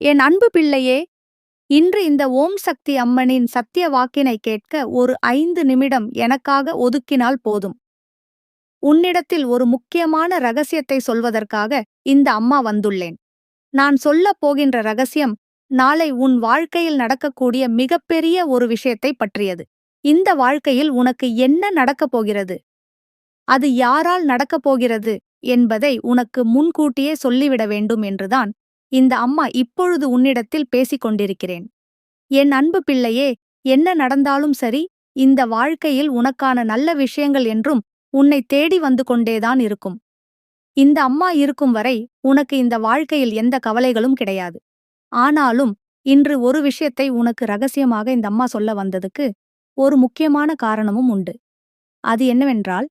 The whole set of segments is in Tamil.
என் அன்பு பிள்ளையே இன்று இந்த ஓம் சக்தி அம்மனின் சத்திய வாக்கினை கேட்க ஒரு ஐந்து நிமிடம் எனக்காக ஒதுக்கினால் போதும். உன்னிடத்தில் ஒரு முக்கியமான ரகசியத்தை சொல்வதற்காக இந்த அம்மா வந்துள்ளேன். நான் சொல்லப் போகின்ற ரகசியம் நாளை உன் வாழ்க்கையில் நடக்கக்கூடிய மிகப்பெரிய ஒரு விஷயத்தை பற்றியது. இந்த வாழ்க்கையில் உனக்கு என்ன நடக்கப் போகிறது? அது யாரால் நடக்கப் போகிறது என்பதை உனக்கு முன்கூட்டியே சொல்லிவிட வேண்டும் என்றுதான் இந்த அம்மா இப்பொழுது உன்னிடத்தில் பேசிக் கொண்டிருக்கிறேன். என் அன்பு பிள்ளையே என்ன நடந்தாலும் சரி இந்த வாழ்க்கையில் உனக்கான நல்ல விஷயங்கள் என்றும் உன்னை தேடி வந்து கொண்டேதான் இருக்கும். இந்த அம்மா இருக்கும் வரை உனக்கு இந்த வாழ்க்கையில் எந்த கவலைகளும் கிடையாது. ஆனாலும் இன்று ஒரு விஷயத்தை உனக்கு ரகசியமாக இந்த அம்மா சொல்ல வந்ததுக்கு ஒரு முக்கியமான காரணமும் உண்டு. அது என்னவென்றால்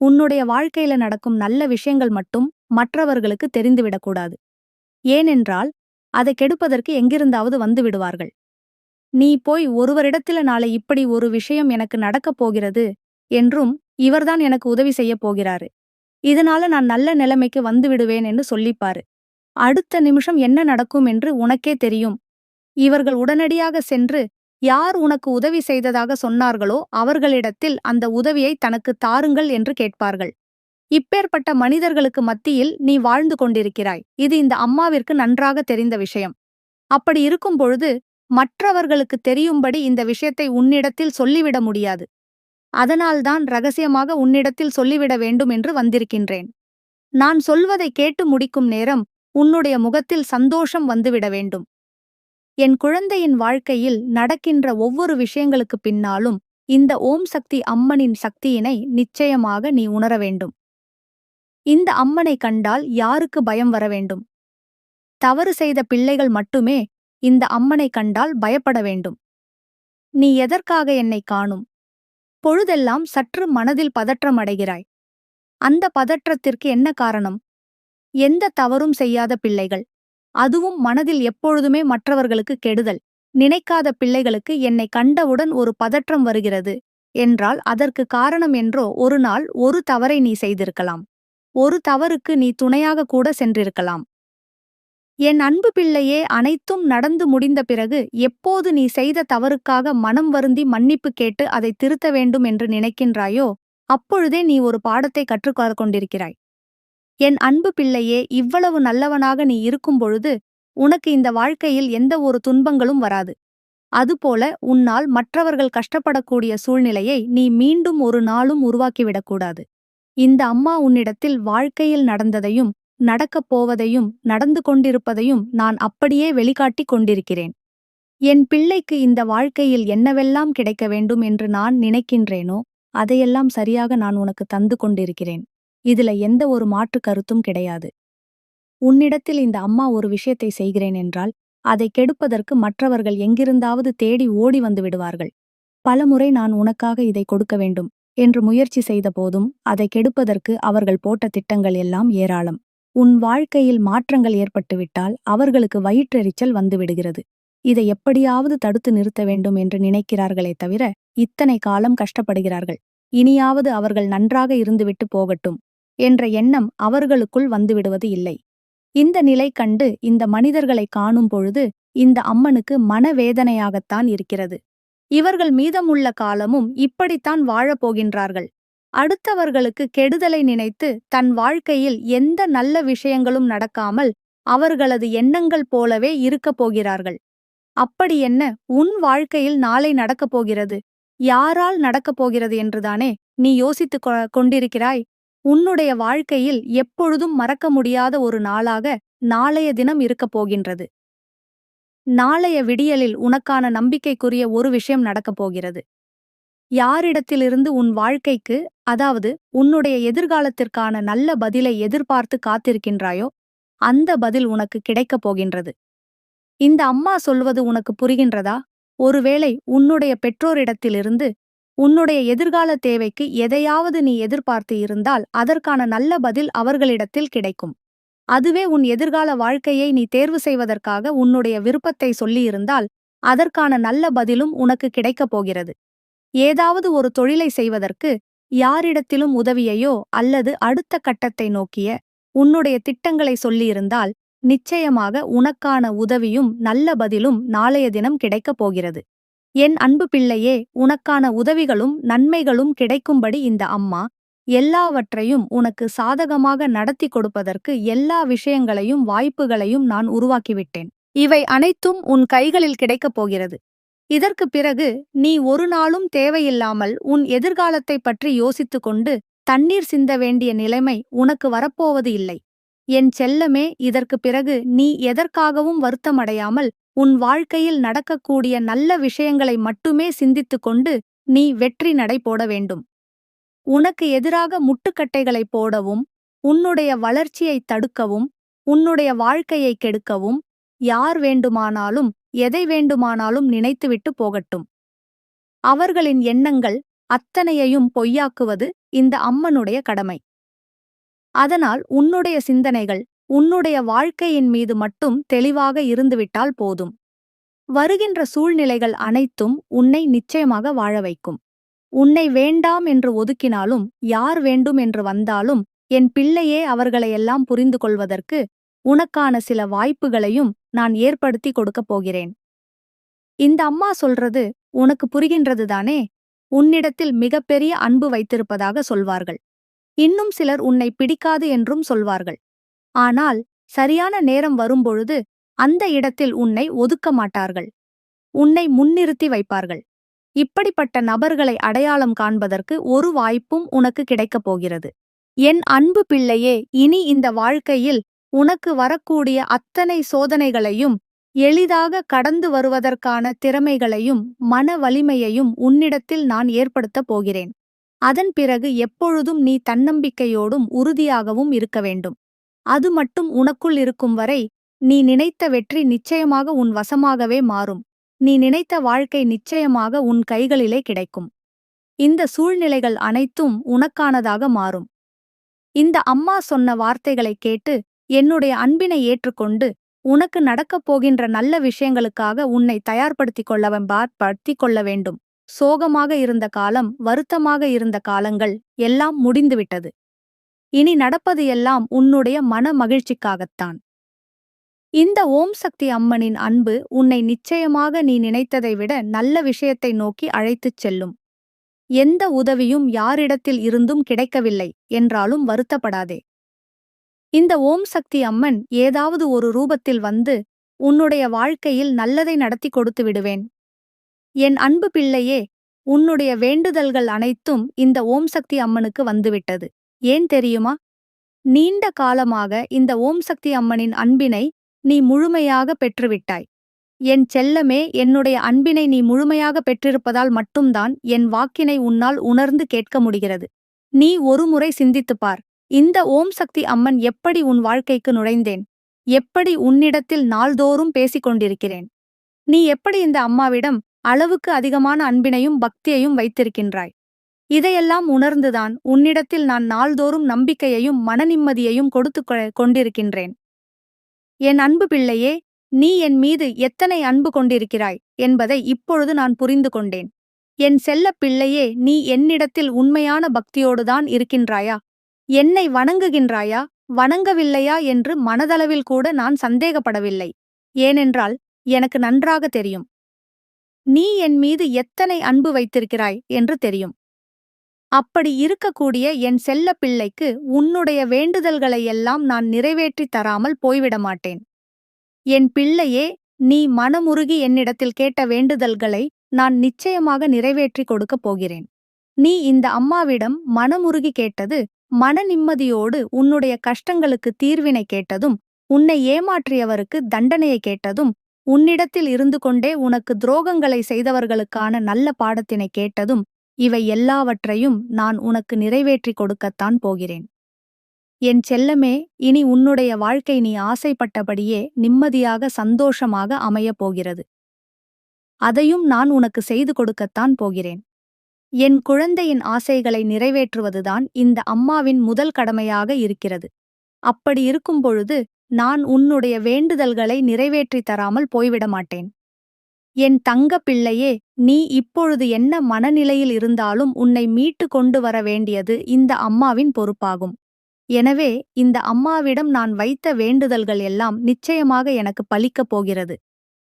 உன்னுடைய வாழ்க்கையில நடக்கும் நல்ல விஷயங்கள் மட்டும் மற்றவர்களுக்கு தெரிந்துவிடக்கூடாது ஏனென்றால் அதை கெடுப்பதற்கு எங்கிருந்தாவது வந்து விடுவார்கள். நீ போய் ஒருவரிடத்தில நாளை இப்படி ஒரு விஷயம் எனக்கு நடக்கப் போகிறது என்றும் இவர்தான் எனக்கு உதவி செய்யப் போகிறாரு. இதனால நான் நல்ல நிலைமைக்கு வந்து விடுவேன் என்று சொல்லிப்பாரு. அடுத்த நிமிஷம் என்ன நடக்கும் என்று உனக்கே தெரியும். இவர்கள் உடனடியாக சென்று யார் உனக்கு உதவி செய்ததாக சொன்னார்களோ அவர்களிடத்தில் அந்த உதவியை தனக்கு தாருங்கள் என்று கேட்பார்கள். இப்பேற்பட்ட மனிதர்களுக்கு மத்தியில் நீ வாழ்ந்து கொண்டிருக்கிறாய். இது இந்த அம்மாவிற்கு நன்றாக தெரிந்த விஷயம். அப்படி இருக்கும் பொழுது மற்றவர்களுக்கு தெரியும்படி இந்த விஷயத்தை உன்னிடத்தில் சொல்லிவிட முடியாது. அதனால்தான் ரகசியமாக உன்னிடத்தில் சொல்லிவிட வேண்டும் என்று வந்திருக்கின்றேன். நான் சொல்வதை கேட்டு முடிக்கும் நேரம் உன்னுடைய முகத்தில் சந்தோஷம் வந்துவிட வேண்டும். என் குழந்தையின் வாழ்க்கையில் நடக்கின்ற ஒவ்வொரு விஷயங்களுக்கு பின்னாலும் இந்த ஓம் சக்தி அம்மனின் சக்தியினை நிச்சயமாக நீ உணர வேண்டும். இந்த அம்மனை கண்டால் யாருக்கு பயம் வர வேண்டும்? தவறு செய்த பிள்ளைகள் மட்டுமே இந்த அம்மனை கண்டால் பயப்பட வேண்டும். நீ எதற்காக என்னை காணும்? பொழுதெல்லாம் சற்று மனதில் பதற்றம் அடைகிறாய். அந்த பதற்றத்திற்கு என்ன காரணம்? எந்த தவறும் செய்யாத பிள்ளைகள். அதுவும் மனதில் எப்பொழுதுமே மற்றவர்களுக்கு கெடுதல். நினைக்காத பிள்ளைகளுக்கு என்னை கண்டவுடன் ஒரு பதற்றம் வருகிறது. என்றால் அதற்கு காரணம் என்றோ ஒரு நாள் ஒரு தவறை நீ செய்திருக்கலாம். ஒரு தவறுக்கு நீ துணையாக கூட சென்றிருக்கலாம். என் அன்பு பிள்ளையே அனைத்தும் நடந்து முடிந்த பிறகு எப்போது நீ செய்த தவறுக்காக மனம் வருந்தி மன்னிப்பு கேட்டு அதை திருத்த வேண்டும் என்று நினைக்கின்றாயோ அப்பொழுதே நீ ஒரு பாடத்தை கற்றுக்கொண்டு கொண்டிருக்கிறாய். என் அன்பு பிள்ளையே இவ்வளவு நல்லவனாக நீ இருக்கும் பொழுது உனக்கு இந்த வாழ்க்கையில் எந்த ஒரு துன்பங்களும் வராது. அதுபோல உன்னால் மற்றவர்கள் கஷ்டப்படக்கூடிய சூழ்நிலையை நீ மீண்டும் ஒரு நாளும் உருவாக்கிவிடக்கூடாது. இந்த அம்மா உன்னிடத்தில் வாழ்க்கையில் நடந்ததையும் நடக்கப் போவதையும் நடந்து கொண்டிருப்பதையும் நான் அப்படியே வெளிக்காட்டிக் கொண்டிருக்கிறேன். என் பிள்ளைக்கு இந்த வாழ்க்கையில் என்னவெல்லாம் கிடைக்க வேண்டும் என்று நான் நினைக்கின்றேனோ அதையெல்லாம் சரியாக நான் உனக்கு தந்து கொண்டிருக்கிறேன். இதுல எந்த ஒரு மாற்று கருத்தும் கிடையாது. உன்னிடத்தில் இந்த அம்மா ஒரு விஷயத்தை செய்கிறேன் என்றால் அதை கெடுப்பதற்கு மற்றவர்கள் எங்கிருந்தாவது தேடி ஓடி வந்து விடுவார்கள். பலமுறை நான் உனக்காக இதை கொடுக்க வேண்டும். என்று முயற்சி செய்த போதும் அதை கெடுப்பதற்கு அவர்கள் போட்ட திட்டங்கள் எல்லாம் ஏராளம். உன் வாழ்க்கையில் மாற்றங்கள் ஏற்பட்டுவிட்டால் அவர்களுக்கு வயிற்றெரிச்சல் வந்துவிடுகிறது. இதை எப்படியாவது தடுத்து நிறுத்த வேண்டும் என்று நினைக்கிறார்களே தவிர இத்தனை காலம் கஷ்டப்படுகிறார்கள். இனியாவது அவர்கள் நன்றாக இருந்துவிட்டு போகட்டும் என்ற எண்ணம் அவர்களுக்குள் வந்துவிடுவது இல்லை. இந்த நிலை கண்டு இந்த மனிதர்களை காணும் பொழுது இந்த அம்மனுக்கு மனவேதனையாகத்தான் இருக்கிறது. இவர்கள் மீதமுள்ள காலமும் இப்படித்தான் வாழப்போகின்றார்கள். அடுத்தவர்களுக்கு கெடுதலை நினைத்து தன் வாழ்க்கையில் எந்த நல்ல விஷயங்களும் நடக்காமல் அவர்களது எண்ணங்கள் போலவே இருக்கப் போகிறார்கள். அப்படி என்ன உன் வாழ்க்கையில் நாளை நடக்கப் போகிறது? யாரால் நடக்கப் போகிறது என்றுதானே நீ யோசித்துக் கொண்டிருக்கிறாய்? உன்னுடைய வாழ்க்கையில் எப்பொழுதும் மறக்க முடியாத ஒரு நாளாக நாளைய தினம் இருக்கப் போகின்றது. நாளைய விடியலில் உனக்கான நம்பிக்கைக்குரிய ஒரு விஷயம் நடக்கப் போகிறது. யாரிடத்திலிருந்து உன் வாழ்க்கைக்கு அதாவது உன்னுடைய எதிர்காலத்திற்கான நல்ல பதிலை எதிர்பார்த்து காத்திருக்கின்றாயோ அந்த பதில் உனக்கு கிடைக்கப் போகின்றது. இந்த அம்மா சொல்வது உனக்கு புரிகின்றதா? ஒருவேளை உன்னுடைய பெற்றோரிடத்திலிருந்து உன்னுடைய எதிர்கால தேவைக்கு எதையாவது நீ எதிர்பார்த்து இருந்தால் அதற்கான நல்ல பதில் அவர்களிடத்தில் கிடைக்கும். அதுவே உன் எதிர்கால வாழ்க்கையை நீ தேர்வு செய்வதற்காக உன்னுடைய விருப்பத்தை சொல்லியிருந்தால் அதற்கான நல்ல பதிலும் உனக்கு கிடைக்கப் போகிறது. ஏதாவது ஒரு தொழிலை செய்வதற்கு யாரிடத்திலும் உதவியையோ அல்லது அடுத்த கட்டத்தை நோக்கிய உன்னுடைய திட்டங்களை சொல்லியிருந்தால் நிச்சயமாக உனக்கான உதவியும் நல்ல பதிலும் நாளைய தினம் கிடைக்கப் போகிறது. என் அன்பு பிள்ளையே உனக்கான உதவிகளும் நன்மைகளும் கிடைக்கும்படி இந்த அம்மா எல்லாவற்றையும் உனக்கு சாதகமாக நடத்தி கொடுப்பதற்கு எல்லா விஷயங்களையும் வாய்ப்புகளையும் நான் உருவாக்கிவிட்டேன். இவை அனைத்தும் உன் கைகளில் கிடைக்கப் போகிறது. இதற்குப் பிறகு நீ ஒரு நாளும் தேவையில்லாமல் உன் எதிர்காலத்தைப் பற்றி யோசித்துக் கொண்டு தண்ணீர் சிந்த வேண்டிய நிலைமை உனக்கு வரப்போவது இல்லை. என் செல்லமே இதற்குப் பிறகு நீ எதற்காகவும் வருத்தமடையாமல் உன் வாழ்க்கையில் நடக்கக்கூடிய நல்ல விஷயங்களை மட்டுமே சிந்தித்துக் கொண்டு நீ வெற்றி நடை போட வேண்டும். உனக்கு எதிராக முட்டுக்கட்டைகளை போடவும் உன்னுடைய வளர்ச்சியைத் தடுக்கவும் உன்னுடைய வாழ்க்கையை கெடுக்கவும் யார் வேண்டுமானாலும் எதை வேண்டுமானாலும் நினைத்துவிட்டு போகட்டும். அவர்களின் எண்ணங்கள் அத்தனையையும் பொய்யாக்குவது இந்த அம்மனுடைய கடமை. அதனால் உன்னுடைய சிந்தனைகள் உன்னுடைய வாழ்க்கையின் மீது மட்டும் தெளிவாக இருந்துவிட்டால் போதும். வருகின்ற சூழ்நிலைகள் அனைத்தும் உன்னை நிச்சயமாக வாழ வைக்கும். உன்னை வேண்டாம் என்று ஒதுக்கினாலும் யார் வேண்டும் என்று வந்தாலும் என் பிள்ளையே அவர்களையெல்லாம் புரிந்து கொள்வதற்கு உனக்கான சில வாய்ப்புகளையும் நான் ஏற்படுத்தி கொடுக்கப் போகிறேன். இந்த அம்மா சொல்றது உனக்கு புரிகின்றது தானே? உன்னிடத்தில் மிகப்பெரிய அன்பு வைத்திருப்பதாக சொல்வார்கள். இன்னும் சிலர் உன்னை பிடிக்காது என்றும் சொல்வார்கள். ஆனால் சரியான நேரம் வரும்பொழுது அந்த இடத்தில் உன்னை ஒதுக்க மாட்டார்கள். உன்னை முன்னிறுத்தி வைப்பார்கள். இப்படிப்பட்ட நபர்களை அடையாளம் காண்பதற்கு ஒரு வாய்ப்பும் உனக்கு கிடைக்கப் போகிறது. என் அன்பு பிள்ளையே இனி இந்த வாழ்க்கையில் உனக்கு வரக்கூடிய அத்தனை சோதனைகளையும் எளிதாக கடந்து வருவதற்கான திறமைகளையும் மன வலிமையையும் உன்னிடத்தில் நான் ஏற்படுத்தப் போகிறேன். அதன் பிறகு எப்பொழுதும் நீ தன்னம்பிக்கையோடும் உறுதியாகவும் இருக்க வேண்டும். அது மட்டும் உனக்குள் இருக்கும் வரை நீ நினைத்த வெற்றி நிச்சயமாக உன் வசமாகவே மாறும். நீ நினைத்த வாழ்க்கை நிச்சயமாக உன் கைகளிலே கிடைக்கும். இந்த சூழ்நிலைகள் அனைத்தும் உனக்கானதாக மாறும். இந்த அம்மா சொன்ன வார்த்தைகளைக் கேட்டு என்னுடைய அன்பினை ஏற்றுக்கொண்டு உனக்கு நடக்கப் போகின்ற நல்ல விஷயங்களுக்காக உன்னை தயார்படுத்திக் கொள்ளவன் படுத்திக் கொள்ள வேண்டும். சோகமாக இருந்த காலம் வருத்தமாக இருந்த காலங்கள் எல்லாம் முடிந்துவிட்டது. இனி நடப்பது எல்லாம் உன்னுடைய மன மகிழ்ச்சிக்காகத்தான். இந்த ஓம் சக்தி அம்மனின் அன்பு உன்னை நிச்சயமாக நீ நினைத்ததை விட நல்ல விஷயத்தை நோக்கி அழைத்துச் செல்லும். எந்த உதவியும் யாரிடத்தில் இருந்தும் கிடைக்கவில்லை என்றாலும் வருத்தப்படாதே. இந்த ஓம் சக்தி அம்மன் ஏதாவது ஒரு ரூபத்தில் வந்து உன்னுடைய வாழ்க்கையில் நல்லதை நடத்தி கொடுத்து விடுவேன். என் அன்பு பிள்ளையே உன்னுடைய வேண்டுதல்கள் அனைத்தும் இந்த ஓம் சக்தி அம்மனுக்கு வந்துவிட்டது. ஏன் தெரியுமா? நீண்ட காலமாக இந்த ஓம் சக்தி அம்மனின் அன்பினை நீ முழுமையாக பெற்றுவிட்டாய். என் செல்லமே என்னுடைய அன்பினை நீ முழுமையாக பெற்றிருப்பதால் மட்டும்தான் என் வாக்கினை உன்னால் உணர்ந்து கேட்க முடிகிறது. நீ ஒருமுறை சிந்தித்துப் பார். இந்த ஓம் சக்தி அம்மன் எப்படி உன் வாழ்க்கைக்கு நுழைந்தேன்? எப்படி உன்னிடத்தில் நாள்தோறும் பேசிக் கொண்டிருக்கிறேன்? நீ எப்படி இந்த அம்மாவிடம் அளவுக்கு அதிகமான அன்பினையும் பக்தியையும் வைத்திருக்கின்றாய்? இதையெல்லாம் உணர்ந்துதான் உன்னிடத்தில் நான் நாள்தோறும் நம்பிக்கையையும் மனநிம்மதியையும் கொடுத்து கொண்டிருக்கின்றேன். என் அன்பு பிள்ளையே நீ என் மீது எத்தனை அன்பு கொண்டிருக்கிறாய் என்பதை இப்பொழுது நான் புரிந்து கொண்டேன். என் செல்ல பிள்ளையே நீ என்னிடத்தில் உண்மையான பக்தியோடுதான் இருக்கின்றாயா? என்னை வணங்குகின்றாயா? வணங்கவில்லையா என்று மனதளவில் கூட நான் சந்தேகப்படவில்லை. ஏனென்றால் எனக்கு நன்றாக தெரியும். நீ என் மீது எத்தனை அன்பு வைத்திருக்கிறாய் என்று தெரியும். அப்படி இருக்கக்கூடிய என் செல்ல பிள்ளைக்கு உன்னுடைய வேண்டுதல்களையெல்லாம் நான் நிறைவேற்றித் தராமல் போய்விட மாட்டேன். என் பிள்ளையே நீ மனமுருகி என்னிடத்தில் கேட்ட வேண்டுதல்களை நான் நிச்சயமாக நிறைவேற்றிக் கொடுக்கப் போகிறேன். நீ இந்த அம்மாவிடம் மனமுருகி கேட்டது மன நிம்மதியோடு உன்னுடைய கஷ்டங்களுக்கு தீர்வினை கேட்டதும் உன்னை ஏமாற்றியவருக்கு தண்டனையை கேட்டதும் உன்னிடத்தில் இருந்து கொண்டே உனக்கு துரோகங்களை செய்தவர்களுக்கான நல்ல பாடத்தினை கேட்டதும் இவை எல்லாவற்றையும் நான் உனக்கு நிறைவேற்றிக் கொடுக்கத்தான் போகிறேன். என் செல்லமே இனி உன்னுடைய வாழ்க்கை நீ ஆசைப்பட்டபடியே நிம்மதியாக சந்தோஷமாக அமையப் போகிறது. அதையும் நான் உனக்கு செய்து கொடுக்கத்தான் போகிறேன். என் குழந்தையின் ஆசைகளை நிறைவேற்றுவதுதான் இந்த அம்மாவின் முதல் கடமையாக இருக்கிறது. அப்படி இருக்கும் பொழுது நான் உன்னுடைய வேண்டுதல்களை நிறைவேற்றித் தராமல் போய்விட மாட்டேன் என் தங்க பிள்ளையே நீ இப்பொழுது என்ன மனநிலையில் இருந்தாலும் உன்னை மீட்டு கொண்டு வர வேண்டியது இந்த அம்மாவின் பொறுப்பாகும். எனவே இந்த அம்மாவிடம் நான் வைத்த வேண்டுதல்கள் எல்லாம் நிச்சயமாக எனக்கு பலிக்கப் போகிறது.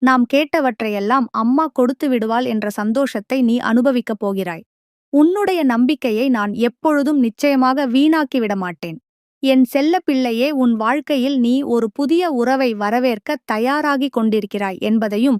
நாம் கேட்டவற்றையெல்லாம் அம்மா கொடுத்து விடுவாள் என்ற சந்தோஷத்தை நீ அனுபவிக்கப் போகிறாய். உன்னுடைய நம்பிக்கையை நான் எப்பொழுதும் நிச்சயமாக வீணாக்கிவிட மாட்டேன். என் செல்ல பிள்ளையே உன் வாழ்க்கையில் நீ ஒரு புதிய உறவை வரவேற்க தயாராகிக் கொண்டிருக்கிறாய் என்பதையும்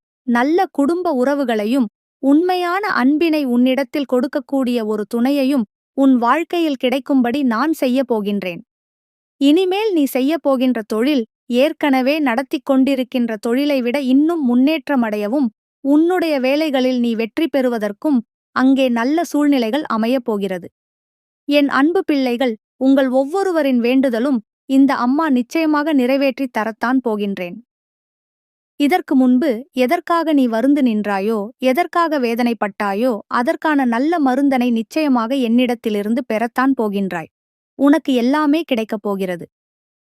நல்ல குடும்ப உறவுகளையும் உண்மையான அன்பினை உன்னிடத்தில் கொடுக்கக்கூடிய ஒரு துணையையும் உன் வாழ்க்கையில் கிடைக்கும்படி நான் செய்யப் போகின்றேன். இனிமேல் நீ செய்யப் போகின்ற தொழில் ஏற்கனவே நடத்திக் கொண்டிருக்கின்ற தொழிலை விட இன்னும் முன்னேற்றமடையவும் உன்னுடைய வேலைகளில் நீ வெற்றி பெறுவதற்கும் அங்கே நல்ல சூழ்நிலைகள் அமையப் போகிறது. என் அன்பு பிள்ளைகள் உங்கள் ஒவ்வொருவரின் வேண்டுதலும் இந்த அம்மா நிச்சயமாக நிறைவேற்றித் தரத்தான் போகின்றேன். இதற்கு முன்பு எதற்காக நீ வருந்து நின்றாயோ எதற்காக வேதனைப்பட்டாயோ அதற்கான நல்ல மருந்தனை நிச்சயமாக என்னிடத்திலிருந்து பெறத்தான் போகின்றாய். உனக்கு எல்லாமே கிடைக்கப் போகிறது.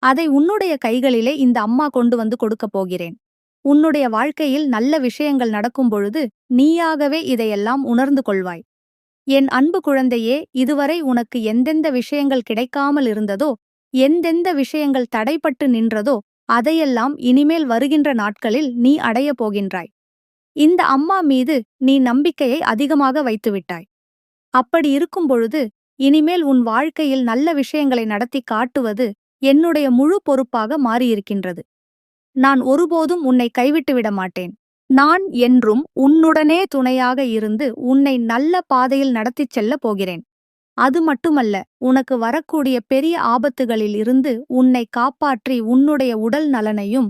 அதை உன்னுடைய கைகளிலே இந்த அம்மா கொண்டு வந்து கொடுக்கப் போகிறேன். உன்னுடைய வாழ்க்கையில் நல்ல விஷயங்கள் நடக்கும் பொழுது நீயாகவே இதையெல்லாம் உணர்ந்து கொள்வாய். என் அன்பு குழந்தையே இதுவரை உனக்கு எந்தெந்த விஷயங்கள் கிடைக்காமல் இருந்ததோ எந்தெந்த விஷயங்கள் தடைப்பட்டு நின்றதோ அதையெல்லாம் இனிமேல் வருகின்ற நாட்களில் நீ அடையப் போகின்றாய். இந்த அம்மா மீது நீ நம்பிக்கையை அதிகமாக வைத்துவிட்டாய். அப்படி இருக்கும் பொழுது இனிமேல் உன் வாழ்க்கையில் நல்ல விஷயங்களை நடத்தி காட்டுவது என்னுடைய முழு பொறுப்பாக மாறியிருக்கின்றது. நான் ஒருபோதும் உன்னை கைவிட்டுவிட மாட்டேன். நான் என்றும் உன்னுடனே துணையாக இருந்து உன்னை நல்ல பாதையில் நடத்திச் செல்லப் போகிறேன். அது மட்டுமல்ல உனக்கு வரக்கூடிய பெரிய ஆபத்துகளில் இருந்து உன்னை காப்பாற்றி உன்னுடைய உடல் நலனையும்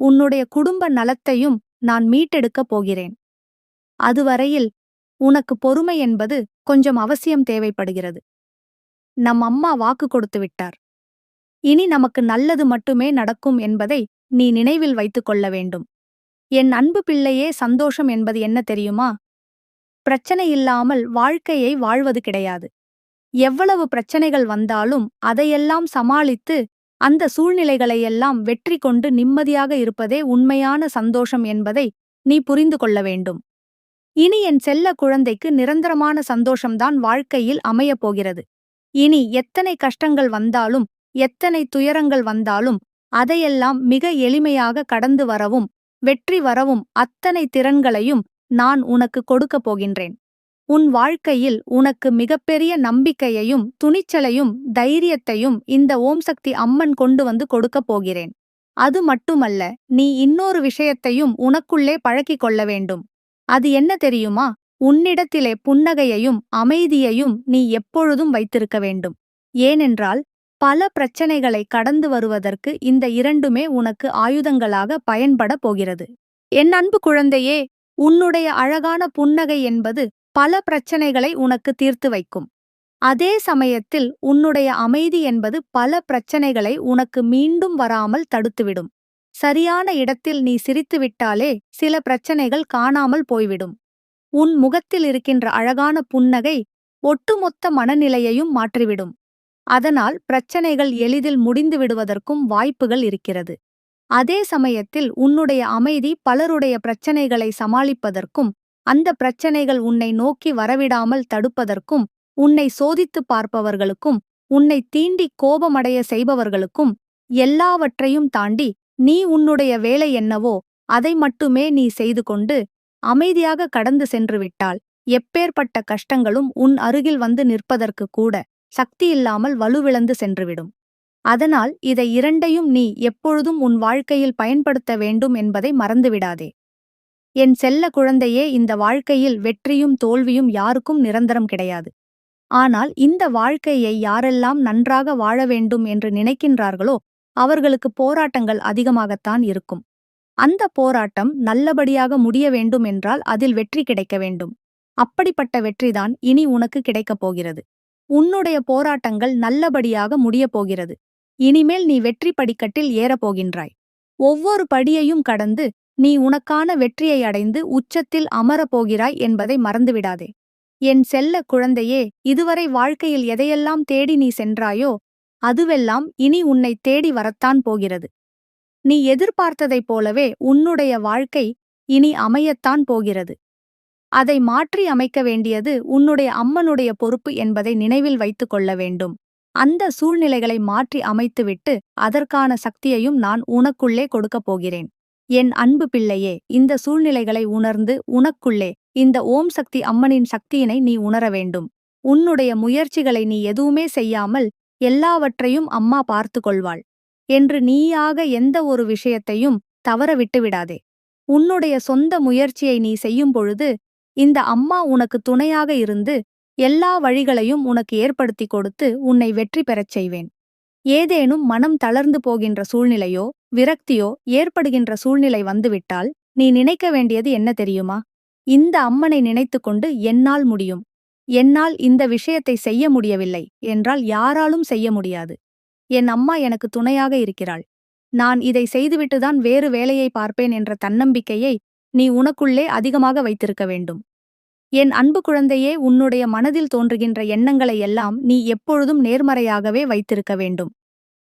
உன்னுடைய குடும்ப நலத்தையும் நான் மீட்டெடுக்கப் போகிறேன். அதுவரையில் உனக்கு பொறுமை என்பது கொஞ்சம் அவசியம் தேவைப்படுகிறது. நம் அம்மா வாக்கு கொடுத்து விட்டார். இனி நமக்கு நல்லது மட்டுமே நடக்கும் என்பதை நீ நினைவில் வைத்துக் கொள்ள வேண்டும். என் அன்பு பிள்ளையே சந்தோஷம் என்பது என்ன தெரியுமா? பிரச்சனை இல்லாமல் வாழ்க்கையை வாழ்வது கிடையாது. எவ்வளவு பிரச்சனைகள் வந்தாலும் அதையெல்லாம் சமாளித்து அந்த சூழ்நிலைகளையெல்லாம் வெற்றி கொண்டு நிம்மதியாக இருப்பதே உண்மையான சந்தோஷம் என்பதை நீ புரிந்து கொள்ள வேண்டும். இனி என் செல்ல குழந்தைக்கு நிரந்தரமான சந்தோஷம்தான் வாழ்க்கையில் அமையப் போகிறது. இனி எத்தனை கஷ்டங்கள் வந்தாலும் எத்தனை துயரங்கள் வந்தாலும் அதையெல்லாம் மிக எளிமையாக கடந்து வரவும் வெற்றி வரவும் அத்தனை திறன்களையும் நான் உனக்கு கொடுக்கப் போகின்றேன். உன் வாழ்க்கையில் உனக்கு மிகப்பெரிய நம்பிக்கையையும் துணிச்சலையும் தைரியத்தையும் இந்த ஓம் சக்தி அம்மன் கொண்டு வந்து கொடுக்கப் போகிறேன். அது மட்டுமல்ல நீ இன்னொரு விஷயத்தையும் உனக்குள்ளே பழக்கிக் கொள்ள வேண்டும். அது என்ன தெரியுமா? உன்னிடத்திலே புன்னகையையும் அமைதியையும் நீ எப்பொழுதும் வைத்திருக்க வேண்டும். ஏனென்றால் பல பிரச்சனைகளை கடந்து வருவதற்கு இந்த இரண்டுமே உனக்கு ஆயுதங்களாக பயன்பட போகிறது. என் அன்பு குழந்தையே உன்னுடைய அழகான புன்னகை என்பது பல பிரச்சனைகளை உனக்கு தீர்த்து வைக்கும். அதே சமயத்தில் உன்னுடைய அமைதி என்பது பல பிரச்சனைகளை உனக்கு மீண்டும் வராமல் தடுத்துவிடும். சரியான இடத்தில் நீ சிரித்துவிட்டாலே சில பிரச்சனைகள் காணாமல் போய்விடும். உன் முகத்தில் இருக்கின்ற அழகான புன்னகை ஒட்டுமொத்த மனநிலையையும் மாற்றிவிடும். அதனால் பிரச்சனைகள் எளிதில் முடிந்து விடுவதற்கும் வாய்ப்புகள் இருக்கிறது. அதே சமயத்தில் உன்னுடைய அமைதி பலருடைய பிரச்சனைகளை சமாளிப்பதற்கும் அந்த பிரச்சனைகள் உன்னை நோக்கி வரவிடாமல் தடுப்பதற்கும் உன்னை சோதித்துப் பார்ப்பவர்களுக்கும் உன்னை தீண்டி கோபமடைய செய்பவர்களுக்கும் எல்லாவற்றையும் தாண்டி நீ உன்னுடைய வேலை என்னவோ அதை மட்டுமே நீ செய்து கொண்டு அமைதியாக கடந்து சென்று விட்டால் எப்பேற்பட்ட கஷ்டங்களும் உன் அருகில் வந்து நிற்பதற்கு கூட சக்தியில்லாமல் வலுவிழந்து சென்றுவிடும். அதனால் இதை இரண்டையும் நீ எப்பொழுதும் உன் வாழ்க்கையில் பயன்படுத்த வேண்டும் என்பதை மறந்துவிடாதே. என் செல்ல குழந்தையே இந்த வாழ்க்கையில் வெற்றியும் தோல்வியும் யாருக்கும் நிரந்தரம் கிடையாது. ஆனால் இந்த வாழ்க்கையை யாரெல்லாம் நன்றாக வாழ வேண்டும் என்று நினைக்கின்றார்களோ அவர்களுக்கு போராட்டங்கள் அதிகமாகத்தான் இருக்கும். அந்த போராட்டம் நல்லபடியாக முடிய வேண்டும் என்றால் அதில் வெற்றி கிடைக்க வேண்டும். அப்படிப்பட்ட வெற்றிதான் இனி உனக்கு கிடைக்கப் போகிறது. உன்னுடைய போராட்டங்கள் நல்லபடியாக முடியப் போகிறது. இனிமேல் நீ வெற்றி படிக்கட்டில் ஏறப்போகின்றாய் ஒவ்வொரு படியையும் கடந்து நீ உனக்கான வெற்றியை அடைந்து உச்சத்தில் அமரப் போகிறாய் என்பதை மறந்துவிடாதே. என் செல்ல குழந்தையே இதுவரை வாழ்க்கையில் எதையெல்லாம் தேடி நீ சென்றாயோ அதுவெல்லாம் இனி உன்னை தேடி வரத்தான் போகிறது. நீ எதிர்பார்த்ததைப் போலவே உன்னுடைய வாழ்க்கை இனி அமையத்தான் போகிறது. அதை மாற்றி அமைக்க வேண்டியது உன்னுடைய அம்மனுடைய பொறுப்பு என்பதை நினைவில் வைத்துக் கொள்ள வேண்டும். அந்த சூழ்நிலைகளை மாற்றி அமைத்துவிட்டு அதற்கான சக்தியையும் நான் உனக்குள்ளே கொடுக்கப் போகிறேன். என் அன்பு பிள்ளையே இந்த சூழ்நிலைகளை உணர்ந்து உனக்குள்ளே இந்த ஓம் சக்தி அம்மனின் சக்தியினை நீ உணர வேண்டும். உன்னுடைய முயற்சிகளை நீ எதுவுமே செய்யாமல் எல்லாவற்றையும் அம்மா பார்த்து கொள்வாள். என்று நீயாக எந்த ஒரு விஷயத்தையும் தவற விட்டுவிடாதே. உன்னுடைய சொந்த முயற்சியை நீ செய்யும் பொழுது இந்த அம்மா உனக்கு துணையாக இருந்து எல்லா வழிகளையும் உனக்கு ஏற்படுத்தி கொடுத்து உன்னை வெற்றி பெறச் செய்வேன். ஏதேனும் மனம் தளர்ந்து போகின்ற சூழ்நிலையோ விரக்தியோ ஏற்படுகின்ற சூழ்நிலை வந்துவிட்டால் நீ நினைக்க வேண்டியது என்ன தெரியுமா? இந்த அம்மனை நினைத்துக்கொண்டு என்னால் முடியும். என்னால் இந்த விஷயத்தை செய்ய முடியவில்லை என்றால் யாராலும் செய்ய முடியாது. என் அம்மா எனக்கு துணையாக இருக்கிறாள். நான் இதை செய்துவிட்டுதான் வேறு வேலையை பார்ப்பேன் என்ற தன்னம்பிக்கையை நீ உனக்குள்ளே அதிகமாக வைத்திருக்க வேண்டும். என் அன்பு குழந்தையே உன்னுடைய மனதில் தோன்றுகின்ற எண்ணங்களை எல்லாம் நீ எப்பொழுதும் நேர்மறையாகவே வைத்திருக்க வேண்டும்.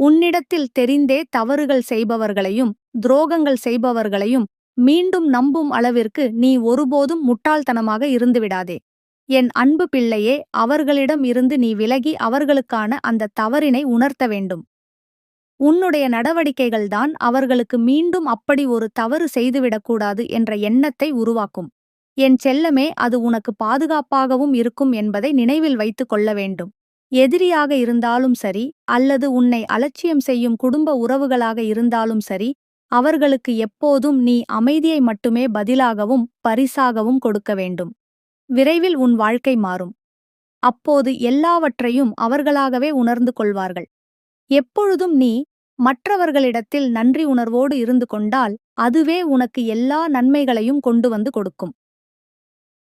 உன்னிடத்தில் தெரிந்தே தவறுகள் செய்பவர்களையும் துரோகங்கள் செய்பவர்களையும் மீண்டும் நம்பும் அளவிற்கு நீ ஒருபோதும் முட்டாள்தனமாக இருந்துவிடாதே. என் அன்பு பிள்ளையே அவர்களிடம் இருந்து நீ விலகி அவர்களுக்கான அந்த தவறினை உணர்த்த வேண்டும். உன்னுடைய நடவடிக்கைகள்தான் அவர்களுக்கு மீண்டும் அப்படி ஒரு தவறு செய்துவிடக்கூடாது என்ற எண்ணத்தை உருவாக்கும். என் செல்லமே அது உனக்கு பாதுகாப்பாகவும் இருக்கும் என்பதை நினைவில் வைத்துக் கொள்ள வேண்டும். எதிரியாக இருந்தாலும் சரி அல்லது உன்னை அலட்சியம் செய்யும் குடும்ப உறவுகளாக இருந்தாலும் சரி அவர்களுக்கு எப்போதும் நீ அமைதியை மட்டுமே பதிலாகவும் பரிசாகவும் கொடுக்க வேண்டும். விரைவில் உன் வாழ்க்கை மாறும். அப்போது எல்லாவற்றையும் அவர்களாகவே உணர்ந்து கொள்வார்கள். எப்பொழுதும் நீ மற்றவர்களிடத்தில் நன்றி உணர்வோடு இருந்து கொண்டால் அதுவே உனக்கு எல்லா நன்மைகளையும் கொண்டு வந்து கொடுக்கும்.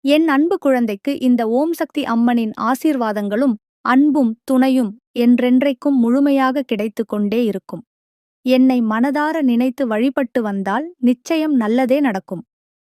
என் அன்பு குழந்தைக்கு இந்த ஓம் சக்தி அம்மனின் ஆசீர்வாதங்களும் அன்பும் துணையும் என்றென்றைக்கும் முழுமையாக கிடைத்து கொண்டே இருக்கும். என்னை மனதார நினைத்து வழிபட்டு வந்தால் நிச்சயம் நல்லதே நடக்கும்.